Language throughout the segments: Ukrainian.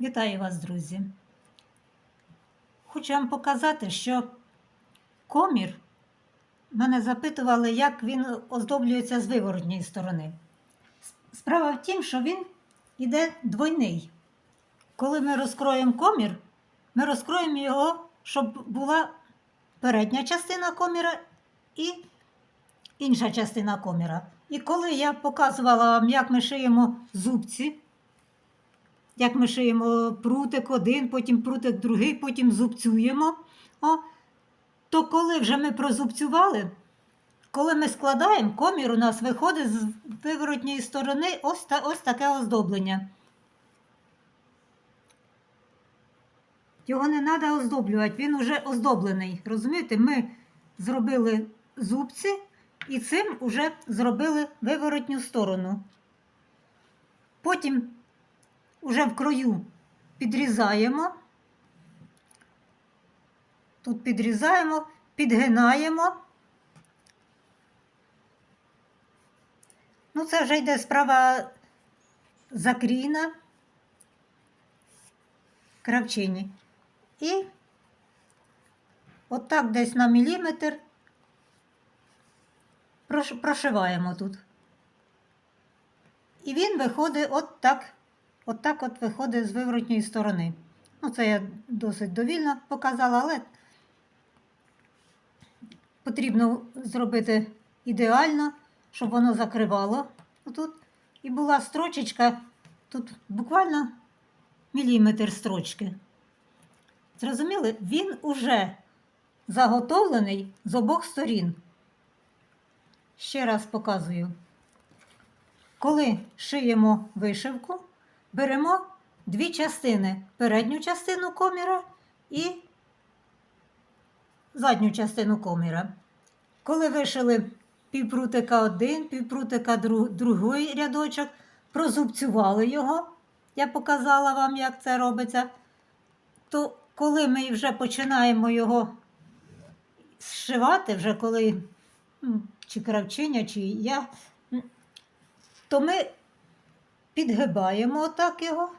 Вітаю вас, друзі. Хочу вам показати, що комір мене запитували, як він оздоблюється з виворотньої сторони. Справа в тім, що він іде двойний. Коли ми розкроємо комір, ми розкроємо його, щоб була передня частина коміра і інша частина коміра. І коли я показувала вам, як ми шиємо зубці, як ми шиємо прутик один, потім прутик другий, потім зубцюємо. О, то коли вже ми прозубцювали, коли ми складаємо, комір у нас виходить з виворотньої сторони ось, та, ось таке оздоблення. Його не треба оздоблювати, він вже оздоблений. Розумієте, ми зробили зубці і цим вже зробили виворотню сторону. Потім уже в краю підрізаємо. Тут підрізаємо, підгинаємо. Ну, це вже йде справа закрійна кравчині. І отак десь на міліметр прошиваємо тут. І він виходить от так, от так от виходить з виворотньої сторони. Ну, це я досить довільно показала, але потрібно зробити ідеально, щоб воно закривало тут. І була строчечка, тут буквально міліметр строчки. Зрозуміли? Він уже заготовлений з обох сторін. Ще раз показую. Коли шиємо вишивку, беремо дві частини: передню частину коміра і задню частину коміра. Коли вишили півпрутика один, півпрутика друг, другий рядочок, прозубцювали його, я показала вам, як це робиться, то коли ми вже починаємо його зшивати, вже коли чи кравчиня, чи я, то ми підгибаємо отак його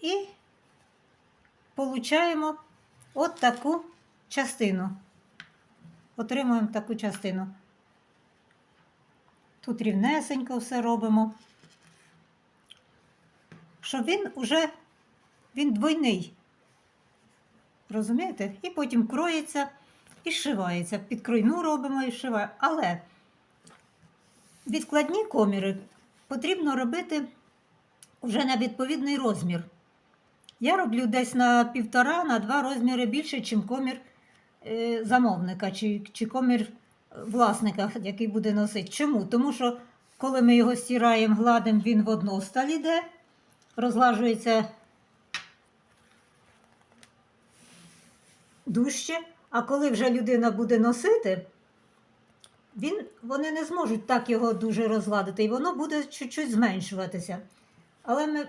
і получаємо от таку частину. Отримуємо таку частину. Тут рівнесенько все робимо. Щоб він уже він двойний. Розумієте? І потім кроється і зшивається. Підкройну робимо і зшиваємо. Але відкладні коміри потрібно робити вже на відповідний розмір. Я роблю десь на півтора, на два розміри більше, ніж комір е, замовника чи, чи комір власника, який буде носити. Чому? Тому що коли ми його стираємо, гладимо, він в односталь іде, розлажується дужче, а коли вже людина буде носити, він, вони не зможуть так його дуже розгладити, і воно буде чуть-чуть зменшуватися. Але ми,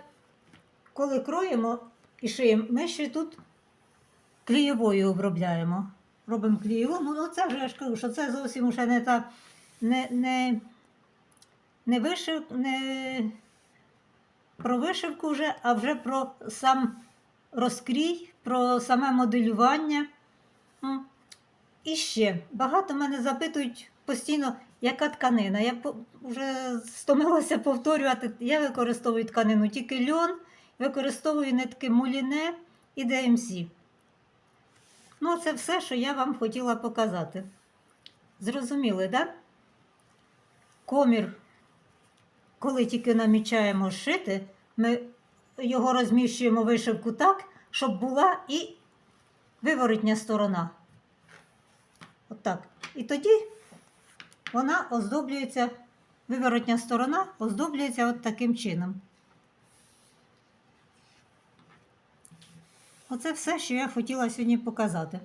коли кроємо і шиємо, ми ще тут клієвою обробляємо. Робимо клієву, ну це вже я ж кажу, що це зовсім вже не та не, не, не вишив, не про вишивку вже, а вже про сам розкрій, про саме моделювання. І ще багато мене запитують постійно, яка тканина. Я вже стомилася повторювати. Я використовую тканину тільки льон, використовую нитки муліне і ДМС. Ну, це все, що я вам хотіла показати. Зрозуміли, так? Да? Комір, коли тільки намічаємо шити, ми його розміщуємо вишивку так, щоб була і виворотня сторона. Отак. І тоді вона оздоблюється, виворотня сторона оздоблюється от таким чином. Оце все, що я хотіла сьогодні показати.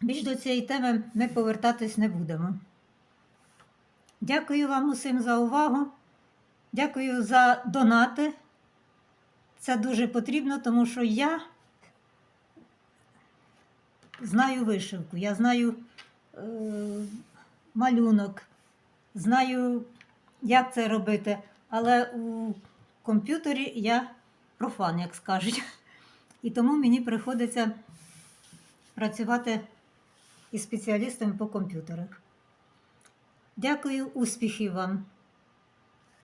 Більш до цієї теми ми повертатись не будемо. Дякую вам усім за увагу. Дякую за донати. Це дуже потрібно, тому що я знаю вишивку, я знаю е, малюнок, знаю, як це робити, але у комп'ютері я профан, як скажуть. І тому мені приходиться працювати із спеціалістами по комп'ютерах. Дякую, успіхів вам!